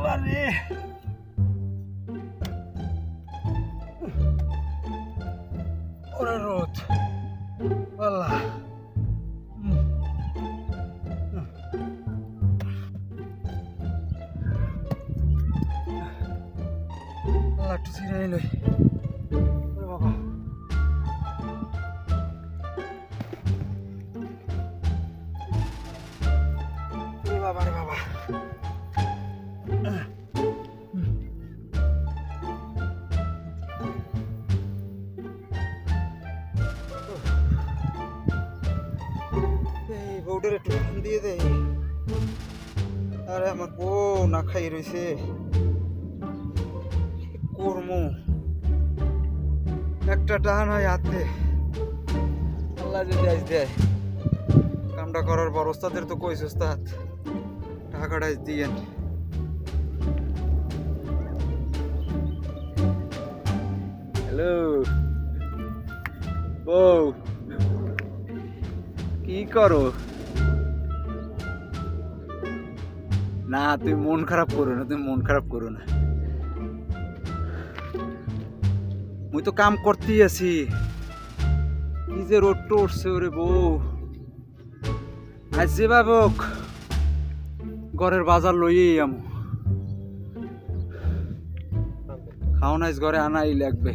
আল্লাহ রে ওরে রোদ। আল্লাহ। একটু ছিঁড়ে ওরে বাবা। বাবা রে বাবা। এই বউটার একটু ফোন দিয়ে দেয় আরে আমার বউ না খাই রয়েছে কর্ম একটা টান হয় হাতে আল্লাহ যদি আজ দেয় কামটা করার পর ওস্তাদের তো কইস ওস্তাদ টাকাটা আজ দিয়েন হ্যালো বউ কি করো না, তুমি মন খারাপ করো না, তুমি মন খারাপ করো না। মুই তো কাম করতেই আছি। কি যে রোড উঠছে ওরে বউ। আজ যেভাবে হোক ঘরের বাজার লইয়েই আমু। খাওয়ান আজ ঘরে আনাই লাগবে।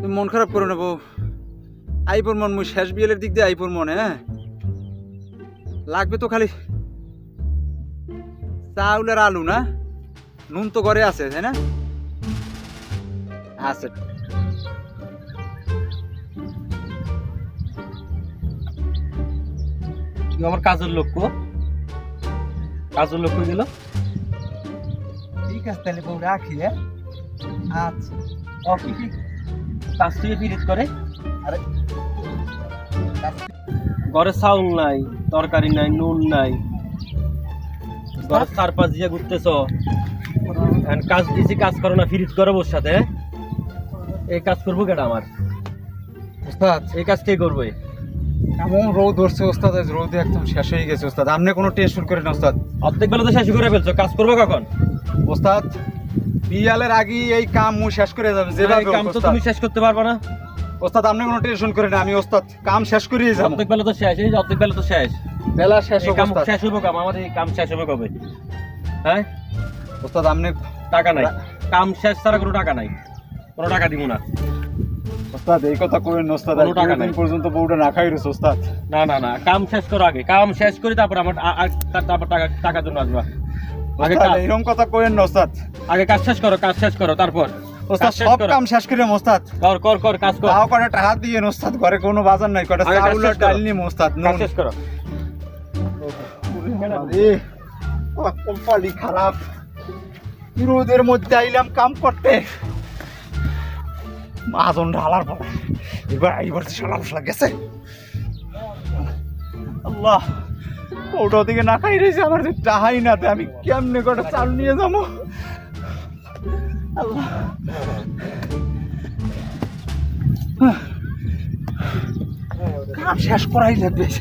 তুমি মন খারাপ করো না বউ। আইপর মন, মুই শেষ বিয়েলের দিক দিয়ে আইপর মন হ্যাঁ? লাগবে তো খালি চাউল আর আলু না? নুন তো ঘরে আছে তাই না? আছে। আমার কাজের লক্ষ্য কাজের লক্ষ্য গেল। ঠিক আছে তাহলে বউ রাখি হ্যাঁ? আচ্ছা। ও কি কি? কাজ থেকে করে। আরে। ঘরে চাউল নাই তরকারি নাই নুন নাই। চার পাঁচ দিয়ে ঘুরতেছ। কাজ কাজ করো না ফিরিত করো ওর সাথে? এই কাজ করব কেটা আমার? এই কাজ কে করবে? এমন রোদ ধরছে ওস্তাদ আজ রোদে একদম শেষ হয়ে গেছে ওস্তাদ। আপনি কোনো শুরু করেন ওস্তাদ। অর্ধেক বেলা তো শেষ করে ফেলছো কাজ করব কখন? ওস্তাদ বিয়ালের আগে এই কাম মু শেষ করে যাবে যেভাবে কাম তো। তুমি শেষ করতে পারবে না। ওস্তাদ আপনি কোনো টেনশন করেন না আমি ওস্তাদ কাম শেষ করিয়ে যাব। অর্ধেক বেলা তো শেষ এই যে অর্ধেক বেলা তো শেষ। বেলা শেষ কাম শেষ হব কাম এই কাম শেষ হবে কবে? হ্যাঁ? ওস্তাদ আপনি টাকা নাই। কাম শেষ ছাড়া কোনো টাকা নাই। কোনো টাকা দিব না। ওস্তাদ এই কথা করেন না, ওস্তাদ কোনো টাকা নাই। পর্যন্ত বউটা না খাই ওস্তাদ? না না না কাম শেষ করো আগে। কাম শেষ করি তারপর আমার তারপর টাকা টাকার জন্য আসবা। আগে এরকম কথা করেন না ওস্তাদ। আগে কাজ শেষ করো কাজ শেষ করো তারপর। ওস্তাদ সব করো। কাম শেষ করে ওস্তাদ। কর কর কর কাজ কর। তাও টাকা দিয়ে ওস্তাদ ঘরে কোনো বাজার নাই কটা চাউল করো। ডাল শেষ করো। আরে, খারাপ রোদের মধ্যে আইলাম কাম করতে মাজন ঢালার পর এবার এইবার সালা মশলা গেছে আল্লাহ ওটা দিকে না খাই রয়েছে আমার যে না দে আমি কেমনে কটা চাল নিয়ে যাব কাম শেষ করাই লাগবে